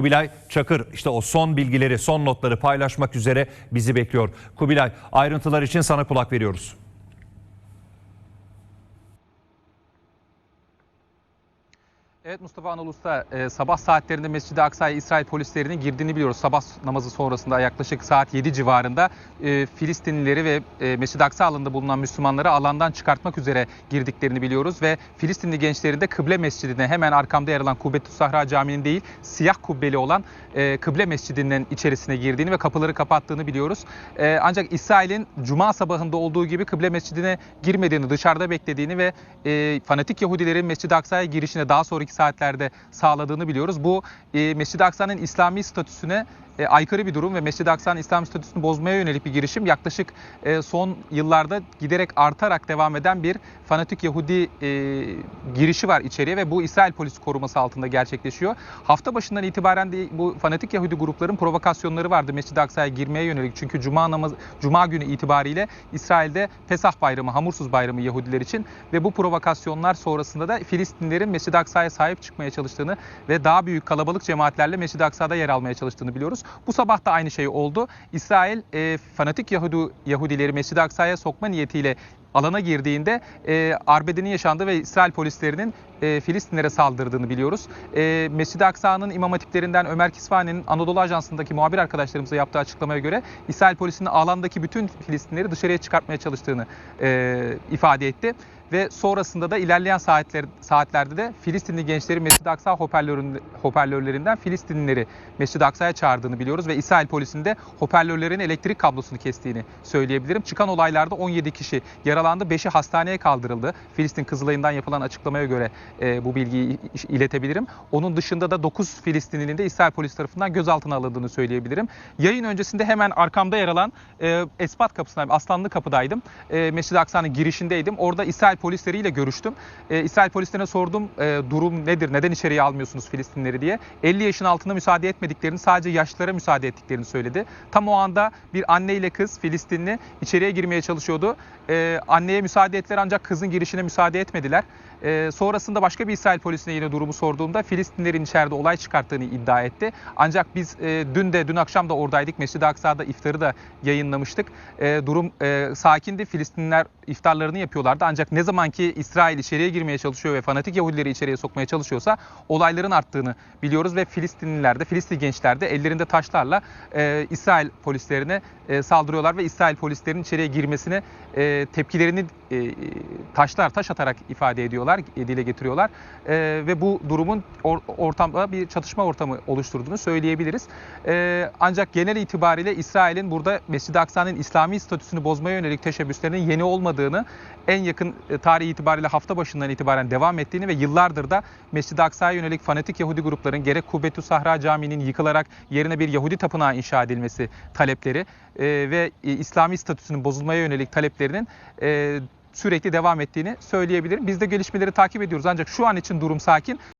Kubilay Çakır işte o son bilgileri, son notları paylaşmak üzere bizi bekliyor. Kubilay ayrıntılar için sana kulak veriyoruz. Evet Mustafa Anıl Usta, e, sabah saatlerinde Mescid-i Aksa'ya İsrail polislerinin girdiğini biliyoruz. Sabah namazı sonrasında yaklaşık saat 7 civarında e, Filistinlileri ve e, Mescid-i Aksa alanında bulunan Müslümanları alandan çıkartmak üzere girdiklerini biliyoruz. Ve Filistinli gençleri de Kıble Mescidi'ne hemen arkamda yer alan Kubbetü Sahra Camii'nin değil siyah kubbeli olan e, Kıble Mescidi'nin içerisine girdiğini ve kapıları kapattığını biliyoruz. E, ancak İsrail'in Cuma sabahında olduğu gibi Kıble Mescidi'ne girmediğini, dışarıda beklediğini ve e, fanatik Yahudilerin Mescid-i Aksa'ya girişine daha sonraki saatlerde sağladığını biliyoruz. Bu e, Mescid-i Aksa'nın İslami statüsüne e, aykırı bir durum ve Mescid-i Aksa'nın İslam statüsünü bozmaya yönelik bir girişim yaklaşık e, son yıllarda giderek artarak devam eden bir fanatik Yahudi e, girişi var içeriye ve bu İsrail polis koruması altında gerçekleşiyor. Hafta başından itibaren de bu fanatik Yahudi grupların provokasyonları vardı Mescid-i Aksa'ya girmeye yönelik. Çünkü Cuma namazı Cuma günü itibariyle İsrail'de Pesah bayramı, Hamursuz bayramı Yahudiler için ve bu provokasyonlar sonrasında da Filistinlilerin Mescid-i Aksa'ya sahip çıkmaya çalıştığını ve daha büyük kalabalık cemaatlerle Mescid-i Aksa'da yer almaya çalıştığını biliyoruz. Bu sabah da aynı şey oldu. İsrail e, fanatik Yahudi, Yahudileri Mescid-i Aksa'ya sokma niyetiyle alana girdiğinde e, arbedenin yaşandığı ve İsrail polislerinin e, Filistinlere saldırdığını biliyoruz. E, Mescid-i Aksa'nın imam hatiplerinden Ömer Kisvani'nin Anadolu Ajansı'ndaki muhabir arkadaşlarımıza yaptığı açıklamaya göre İsrail polisinin alandaki bütün Filistinleri dışarıya çıkartmaya çalıştığını e, ifade etti. Ve sonrasında da ilerleyen saatler, saatlerde de Filistinli gençleri Mescid-i Aksa hoparlörlerinden Filistinlileri Mescid-i Aksa'ya çağırdığını biliyoruz. Ve İsrail polisinde hoparlörlerin elektrik kablosunu kestiğini söyleyebilirim. Çıkan olaylarda 17 kişi yaralandı, 5'i hastaneye kaldırıldı. Filistin Kızılay'ından yapılan açıklamaya göre e, bu bilgiyi iletebilirim. Onun dışında da 9 Filistinlinin de İsrail polisi tarafından gözaltına alındığını söyleyebilirim. Yayın öncesinde hemen arkamda yer alan e, Espat kapısına, Aslanlı kapıdaydım. E, Mescid-i Aksa'nın girişindeydim. Orada İsrail polisleriyle görüştüm. E, İsrail polislerine sordum e, durum nedir, neden içeriye almıyorsunuz Filistinleri diye. 50 yaşın altında müsaade etmediklerini, sadece yaşlılara müsaade ettiklerini söyledi. Tam o anda bir anne ile kız Filistinli içeriye girmeye çalışıyordu. E, anneye müsaade ettiler ancak kızın girişine müsaade etmediler. E, sonrasında başka bir İsrail polisine yine durumu sorduğumda Filistinlerin içeride olay çıkarttığını iddia etti. Ancak biz e, dün de dün akşam da oradaydık. Mescid-i Aksa'da iftarı da yayınlamıştık. E, durum e, sakindi. Filistinler iftarlarını yapıyorlardı. Ancak ne zaman ki İsrail içeriye girmeye çalışıyor ve fanatik Yahudileri içeriye sokmaya çalışıyorsa olayların arttığını biliyoruz ve Filistinliler de Filistin gençler de ellerinde taşlarla e, İsrail polislerine e, saldırıyorlar ve İsrail polislerinin içeriye girmesine e, tepkilerini e, taşlar taş atarak ifade ediyorlar, e, dile getiriyorlar E, ve bu durumun or, ortamda bir çatışma ortamı oluşturduğunu söyleyebiliriz. E, ancak genel itibariyle İsrail'in burada Mescid-i Aksa'nın İslami statüsünü bozmaya yönelik teşebbüslerinin yeni olmadığını, en yakın e, tarih itibariyle hafta başından itibaren devam ettiğini ve yıllardır da Mescid-i Aksa'ya yönelik fanatik Yahudi grupların gerek Kubbetü Sahra Camii'nin yıkılarak yerine bir Yahudi tapınağı inşa edilmesi talepleri e, ve e, İslami statüsünün bozulmaya yönelik taleplerinin e, sürekli devam ettiğini söyleyebilirim. Biz de gelişmeleri takip ediyoruz ancak şu an için durum sakin.